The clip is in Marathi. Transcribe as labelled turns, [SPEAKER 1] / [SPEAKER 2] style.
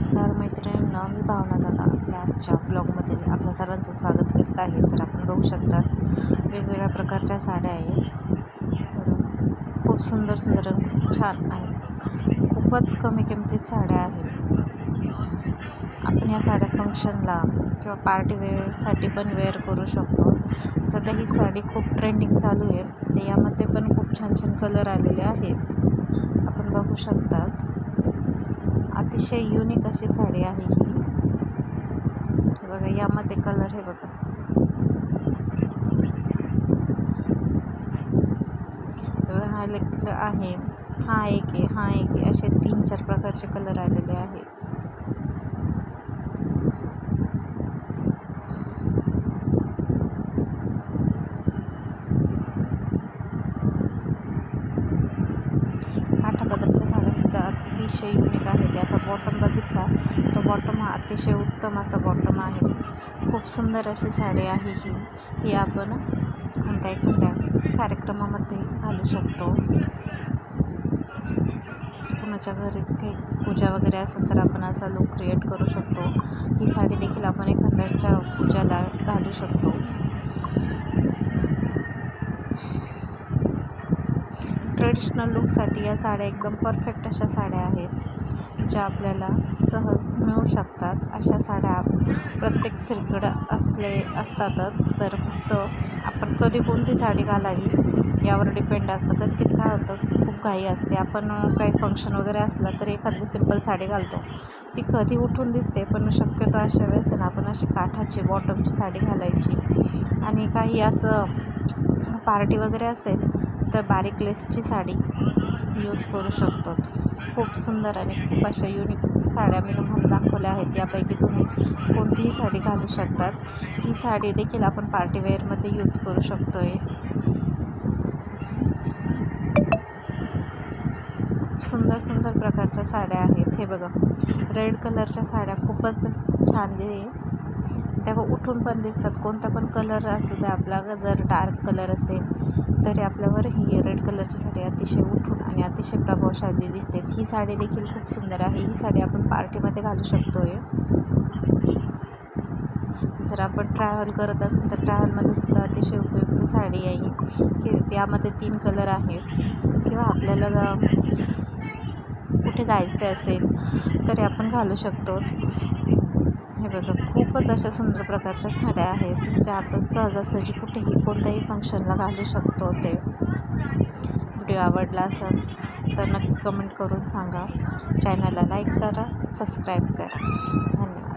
[SPEAKER 1] नमस्कार मैत्रिणींना मी भावना दादा आपल्या आजच्या ब्लॉगमध्ये आपल्या सर्वांचं स्वागत करत आहे. तर आपण बघू शकतात वेगवेगळ्या प्रकारच्या साड्या आहेत. तर खूप सुंदर सुंदर आणि खूप छान आहेत खूपच कमी किमतीत साड्या आहेत. आपण या साड्या फंक्शनला किंवा पार्टी वेअरसाठी पण वेअर करू शकतो. सध्या ही साडी खूप ट्रेंडिंग चालू आहे. तर यामध्ये पण खूप छान छान कलर आलेले आहेत. आपण बघू शकतात अतिशय युनिक अशी साडी आहे ही. बघा यामध्ये कलर हे बघा. हा आहे. हा एक आहे हा एक आहे. असे तीन चार प्रकारचे कलर आलेले आहेत. काठापदरच्या साड्यासुद्धा अतिशय युनिक आहेत त्याचा बॉटम बघितला तो बॉटम हा अतिशय उत्तम असा बॉटम आहे. खूप सुंदर अशी साडी आहे ही. ही आपण कोणत्या एखाद्या कार्यक्रमामध्ये घालू शकतो. कुणाच्या घरी काही पूजा वगैरे असेल तर आपण असा लुक क्रिएट करू शकतो. ही साडी देखील आपण एखाद्याच्या पूजाला घालू शकतो ट्रेडिशनल लुकसाठी या साड्या एकदम परफेक्ट अशा साड्या आहेत ज्या आपल्याला सहज मिळू शकतात. अशा साड्या प्रत्येक स्त्रीकडं असले असतातच. तर फक्त आपण कधी कोणती साडी घालावी यावर डिपेंड असतं. कधी कधी काय होतं खूप घाई असते. आपण काही फंक्शन वगैरे असलं तर एखादी सिंपल साडी घालतो. ती कधी उठून दिसते पण शक्यतो अशा वेळेस ना आपण अशी काठाची बॉटमची साडी घालायची. आणि काही असं पार्टी वगैरे असेल तर बारीक लेसची साडी यूज करू शकतो. खूप सुंदर आणि खूप अशा युनिक साड्या मी तुम्हाला दाखवल्या आहेत. यापैकी तुम्ही कोणतीही साडी घालू शकतात. ही साडी देखील आपण पार्टीवेअरमध्ये यूज करू शकतो आहे सुंदर सुंदर प्रकारच्या साड्या आहेत. हे बघा रेड कलरच्या साड्या खूपच छान आहे त्या उठून पण दिसतात. कोणता पण कलर असू द्या आपला जर डार्क कलर असेल तरी आपल्यावर ही रेड कलरची साडी अतिशय उठून आणि अतिशय प्रभावशाली दिसते. ही साडी देखील खूप सुंदर आहे. ही साडी आपण पार्टीमध्ये घालू शकतो आहे जर आपण ट्रॅव्हल करत असेल तर ट्रॅव्हलमध्ये सुद्धा अतिशय उपयुक्त साडी आहे. की त्यामध्ये तीन कलर आहेत. किंवा आपल्याला कुठे जायचं असेल तरी आपण घालू शकतो. हे बघा खूपच अशा सुंदर प्रकारच्या साड्या आहेत ज्या आपण सहजासहजी कुठेही कोणत्याही फंक्शनला घालू शकतो ते. व्हिडिओ आवडला असेल तर नक्की कमेंट करून सांगा. चॅनलला लाईक करा सबस्क्राईब करा. धन्यवाद.